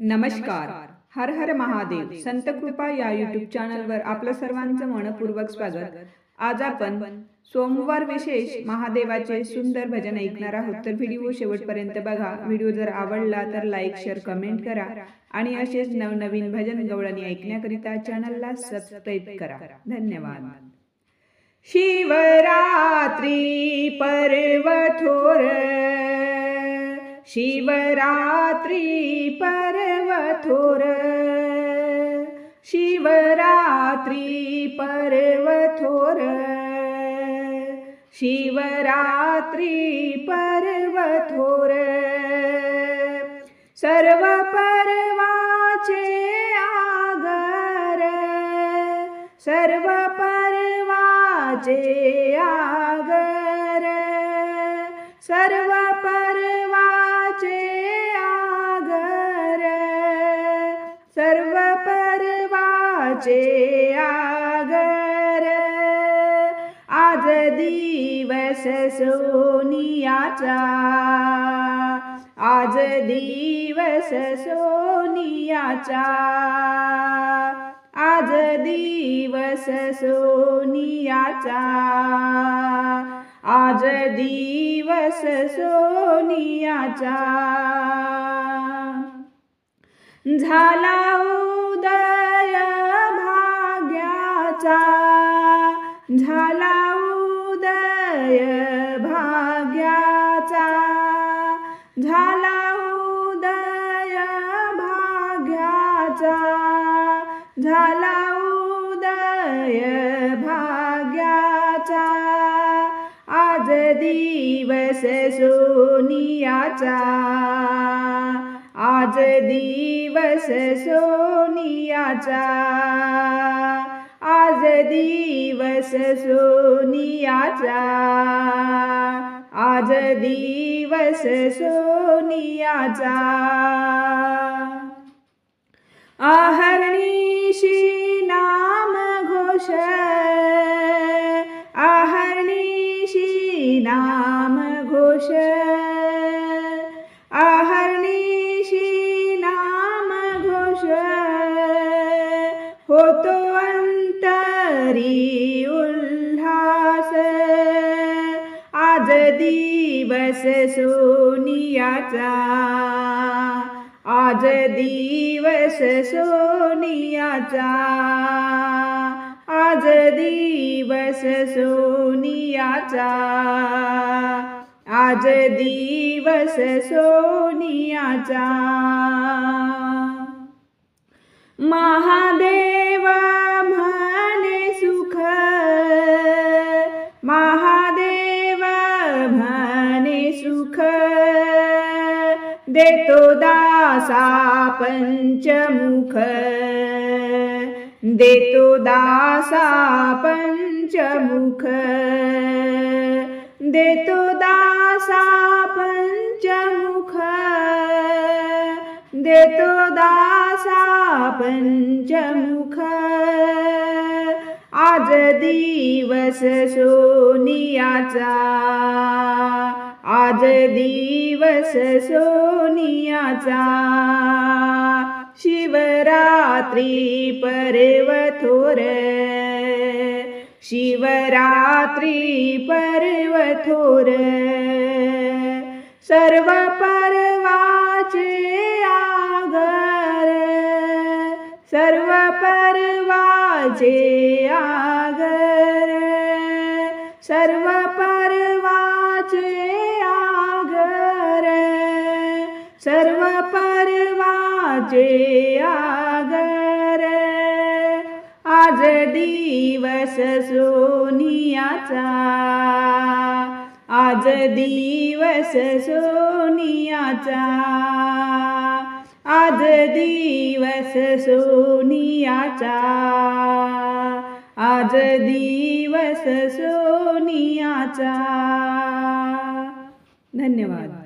नमस्कार. हर हर महादेव. संत कृपा या युट्यूब चॅनलवर आपलं सर्वांचं मनपूर्वक स्वागत. आज आपण सोमवार विशेष महादेवाचे सुंदर भजन ऐकणार आहोत. तर व्हिडिओ शेवटपर्यंत बघा. व्हिडिओ जर आवडला तर लाईक शेअर कमेंट करा. आणि असेच नवनवीन भजन गवळणी ऐकण्याकरिता चॅनलला सबस्क्राईब करा. धन्यवाद. शिवरात्री पर्व थोर शिवरात्री पर्व थोर शिवरात्री पर्व थोर शिवरात्री पर्व थोर सर्व पर्वाचे आगर. सर्व पर्वाचे आगर. सर्व चे आगर. आज दिवस सोनियाचा. आज दिवस सोनियाचा. आज दिवस सोनियाचा. आज दिवस सोनियाचा. झाला हो झाला उदय भाग्याचा. झाला उदय भाग्याचा. झाला उदय भाग्याचा. आज दिवस सोनियाचा. आज दिवस सोनियाचा. दिवस सोनियाचा. आज दिवस सोनियाचा. आहर्निशी नाम घोष. आहर्निशी नाम घोष. आहर्निशी नाम घोष. होतो आज दिवस सोनियाचा. आज दिवस सोनियाचा. आज दिवस सोनियाचा. आज दिवस सोनियाचा. महादेव देतो दासा पंचमुख. देतो दासा पंचमुख. देतो दासा पंचमुख. देतो दासा पंचमुख. आज दिवस सोनियाचा. आज दिवस सोनियाचा शिवरात्री पर्व थोर. शिवरात्री पर्व थोर. सर्व पर्वाचे आगर. सर्व पर्वाचे आगर. सर्व पर्वा सर्व पर्वाचे आगर आज दिवस सोनियाचा. आज दिवस सोनियाचा. आज दिवस सोनियाचा. आज दिवस सोनियाचा. धन्यवाद.